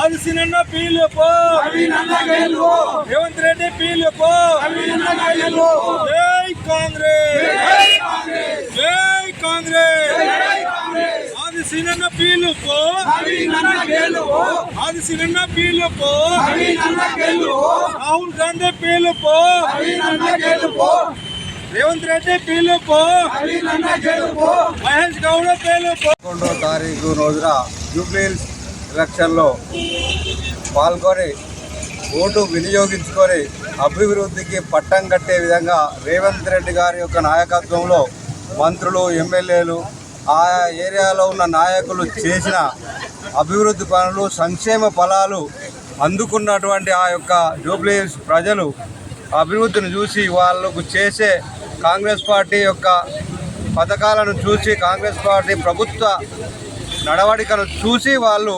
ఆదిశీనన్న పీలుపో రేవంత్ రెడ్డి పీలుపో జై కాంగ్రెస్ జై కాంగ్రెస్ ఆదిశీనన్న పీలుపో ఆదిశీనన్న పీలుపో. రాహుల్ గాంధీ పీలుపో. రేవంత్ రెడ్డి పీలుపో. మహేష్ గౌడ పీలుపో. పదకొండో తారీఖు రోజున జూబ్లీహిల్స్ ఎలక్షన్లో పాల్గొని ఓటు వినియోగించుకొని అభివృద్ధికి పట్టం కట్టే విధంగా రేవంత్ రెడ్డి గారి యొక్క నాయకత్వంలో మంత్రులు ఎమ్మెల్యేలు ఆ ఏరియాలో ఉన్న నాయకులు చేసిన అభివృద్ధి పనులు సంక్షేమ ఫలాలు అందుకున్నటువంటి ఆ యొక్క జూబ్లీహిల్స్ ప్రజలు అభివృద్ధిని చూసి వాళ్ళకు చేసే కాంగ్రెస్ పార్టీ యొక్క పథకాలను చూసి కాంగ్రెస్ పార్టీ ప్రభుత్వ నడవడికను చూసి వాళ్ళు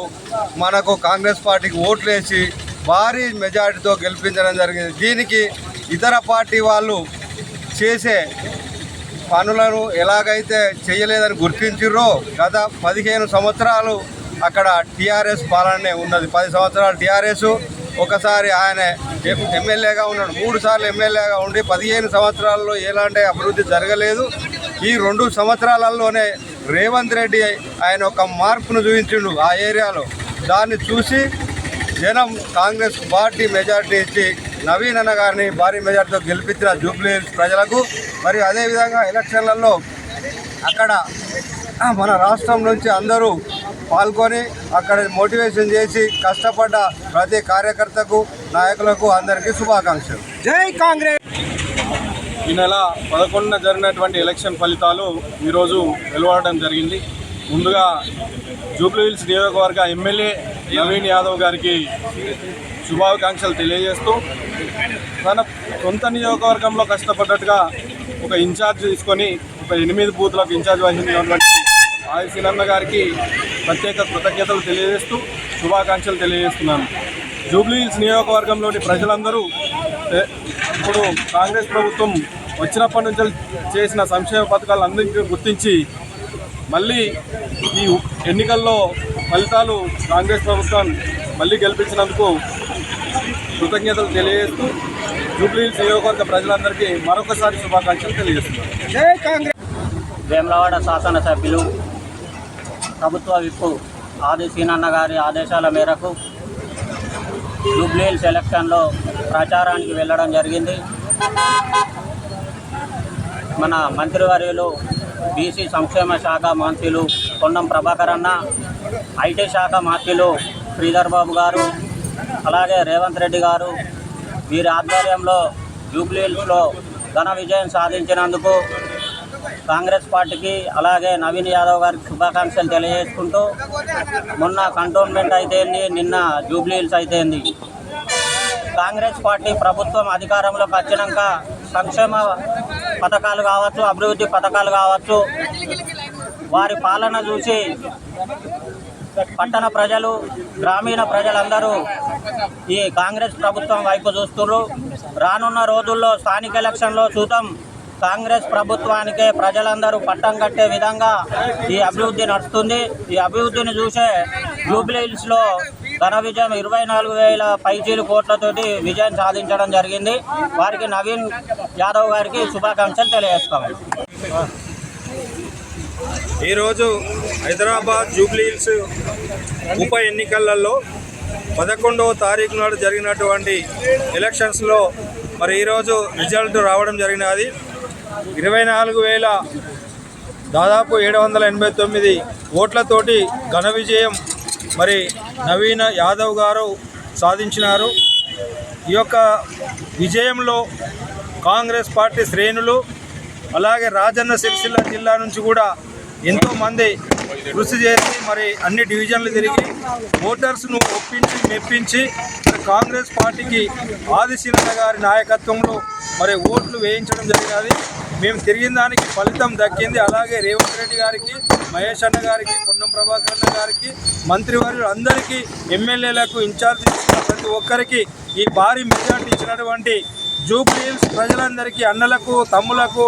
మనకు కాంగ్రెస్ పార్టీకి ఓట్లేసి భారీ మెజారిటీతో గెలిపించడం జరిగింది. దీనికి ఇతర పార్టీ వాళ్ళు చేసే పనులను ఎలాగైతే చేయలేదని గుర్తించిర్రో గత పదిహేను సంవత్సరాలు అక్కడ టీఆర్ఎస్ పాలనే ఉన్నది. పది సంవత్సరాలు టీఆర్ఎస్ ఒకసారి ఆయన ఎమ్మెల్యేగా ఉన్నాడు. మూడు సార్లు ఎమ్మెల్యేగా ఉండి పదిహేను సంవత్సరాల్లో ఎలాంటి అభివృద్ధి జరగలేదు. ఈ రెండు సంవత్సరాలలోనే రేవంత్ రెడ్డి ఆయన ఒక మార్పును చూపించిండు ఆ ఏరియాలో. దాన్ని చూసి జనం కాంగ్రెస్ పార్టీ మెజార్టీ ఇచ్చి నవీన్ అన్న గారిని భారీ మెజార్టీతో గెలిపించిన జూబ్లీ ప్రజలకు. మరియు అదేవిధంగా ఎలక్షన్లలో అక్కడ మన రాష్ట్రం నుంచి అందరూ పాల్గొని అక్కడ మోటివేషన్ చేసి కష్టపడ్డ ప్రతి కార్యకర్తకు నాయకులకు అందరికీ శుభాకాంక్షలు. జై కాంగ్రెస్! ఈ నెల పదకొండున జరిగినటువంటి ఎలక్షన్ ఫలితాలు ఈరోజు వెలువడడం జరిగింది. ముందుగా జూబ్లీహిల్స్ నియోజకవర్గ ఎమ్మెల్యే నవీన్ యాదవ్ గారికి శుభాకాంక్షలు తెలియజేస్తూ తన సొంత నియోజకవర్గంలో కష్టపడ్డట్టుగా ఒక ఇన్ఛార్జ్ తీసుకొని ఒక ఎనిమిది బూత్లకు ఇన్ఛార్జ్ వహించినటువంటి ఆదిశీలన్న గారికి ప్రత్యేక కృతజ్ఞతలు తెలియజేస్తూ శుభాకాంక్షలు తెలియజేస్తున్నాను. జూబ్లీహిల్స్ నియోజకవర్గంలోని ప్రజలందరూ ఇప్పుడు కాంగ్రెస్ ప్రభుత్వం వచ్చినప్పటి నుంచి చేసిన సంక్షేమ పథకాలు అందరికీ గుర్తించి మళ్ళీ ఈ ఎన్నికల్లో ఫలితాలు కాంగ్రెస్ ప్రభుత్వం మళ్ళీ గెలిపించినందుకు కృతజ్ఞతలు తెలియజేస్తూ జూబ్లీహిల్స్ నియోజకవర్గ ప్రజలందరికీ మరొకసారి శుభాకాంక్షలు తెలియజేస్తున్నాను. జై కాంగ్రెస్ వేములవాడ శాసనసభ్యులు ప్రభుత్వ విప్పు ఆది సీనన్న గారి ఆదేశాల మేరకు జూబ్లీహిల్స్ ఎలక్షన్లో ప్రచారానికి వెళ్ళడం జరిగింది. మన మంత్రివర్యులు బీసీ సంక్షేమ శాఖ మంత్రులు కొండం ప్రభాకర్ అన్న ఐటీ శాఖ మంత్రులు శ్రీధర్ బాబు గారు అలాగే రేవంత్ రెడ్డి గారు వీరి ఆధ్వర్యంలో జూబ్లీహిల్స్లో ఘన విజయం సాధించినందుకు కాంగ్రెస్ పార్టీకి అలాగే నవీన్ యాదవ్ గారికి శుభాకాంక్షలు తెలియజేసుకుంటూ మొన్న కంటోన్మెంట్ అయితేంది నిన్న జూబ్లీహిల్స్ అయితేంది కాంగ్రెస్ పార్టీ ప్రభుత్వం అధికారంలోకి వచ్చినాక సంక్షేమ పథకాలు కావచ్చు అభివృద్ధి పథకాలు కావచ్చు వారి పాలన చూసి పట్టణ ప్రజలు గ్రామీణ ప్రజలందరూ ఈ కాంగ్రెస్ ప్రభుత్వం వైపు చూస్తున్నారు రానున్న రోజుల్లో స్థానిక ఎలక్షన్లో చూద్దాం. కాంగ్రెస్ ప్రభుత్వానికే ప్రజలందరూ పట్టం కట్టే విధంగా ఈ అభివృద్ధి నడుస్తుంది. ఈ అభివృద్ధిని చూసే జూబ్లీహిల్స్లో ఘన విజయం ఇరవై నాలుగు వేల పైచీలు కోట్లతోటి విజయం సాధించడం జరిగింది. వారికి నవీన్ యాదవ్ గారికి శుభాకాంక్షలు తెలియజేస్తాము ఈరోజు హైదరాబాద్ జూబ్లీహిల్స్ ఉప ఎన్నికలలో పదకొండవ తారీఖు నాడు జరిగినటువంటి ఎలక్షన్స్లో మరి ఈరోజు రిజల్ట్ రావడం జరిగినది. ఇరవై నాలుగు వేల దాదాపు ఏడు వందల ఎనభై తొమ్మిది ఓట్లతోటి ఘన విజయం మరి నవీన యాదవ్ గారు సాధించినారు. ఈ యొక్క విజయంలో కాంగ్రెస్ పార్టీ శ్రేణులు అలాగే రాజన్న సిరిసిల్ల జిల్లా నుంచి కూడా ఎంతోమంది కృషి చేసి మరి అన్ని డివిజన్లు తిరిగి ఓటర్స్ను ఒప్పించి మెప్పించి మరి కాంగ్రెస్ పార్టీకి ఆదిశీలన గారి నాయకత్వంలో మరి ఓట్లు వేయించడం జరిగినది. మేము తిరిగిన దానికి ఫలితం దక్కింది. అలాగే రేవంత్ రెడ్డి గారికి మహేష్ అన్న గారికి పొన్నం ప్రభాకర్ అన్న గారికి మంత్రివర్యులు అందరికీ ఎమ్మెల్యేలకు ఇన్ఛార్జ్ ఇచ్చిన ప్రతి ఒక్కరికి ఈ భారీ మెజార్టీ ఇచ్చినటువంటి జూబ్లీ హిల్స్ ప్రజలందరికీ అన్నలకు తమ్ములకు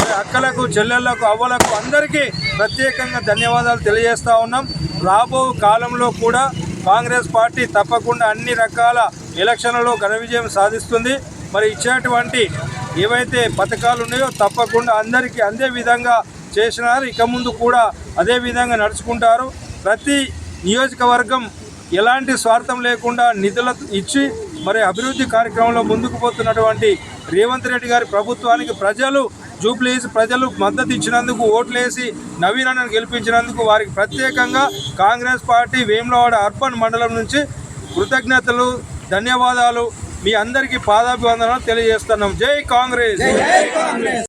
మరి అక్కలకు చెల్లెళ్ళకు అవ్వలకు అందరికీ ప్రత్యేకంగా ధన్యవాదాలు తెలియజేస్తూ ఉన్నాం. రాబో కాలంలో కూడా కాంగ్రెస్ పార్టీ తప్పకుండా అన్ని రకాల ఎలక్షన్లలో ఘన విజయం సాధిస్తుంది. మరి ఇచ్చినటువంటి ఏవైతే పథకాలు ఉన్నాయో తప్పకుండా అందరికీ అందే విధంగా చేసినారు. ఇక ముందు కూడా అదే విధంగా నడుచుకుంటారు. ప్రతి నియోజకవర్గం ఎలాంటి స్వార్థం లేకుండా నిధుల ఇచ్చి మరి అభివృద్ధి కార్యక్రమంలో ముందుకు పోతున్నటువంటి రేవంత్ రెడ్డి గారి ప్రభుత్వానికి ప్రజలు జూబ్లీస్ ప్రజలు మద్దతు ఇచ్చినందుకు ఓట్లేసి నవీనను గెలిపించినందుకు వారికి ప్రత్యేకంగా కాంగ్రెస్ పార్టీ వేములవాడ అర్బన్ మండలం నుంచి కృతజ్ఞతలు ధన్యవాదాలు. మీ అందరికీ పాదాభివందనాలు తెలియజేస్తున్నాం. జై కాంగ్రెస్.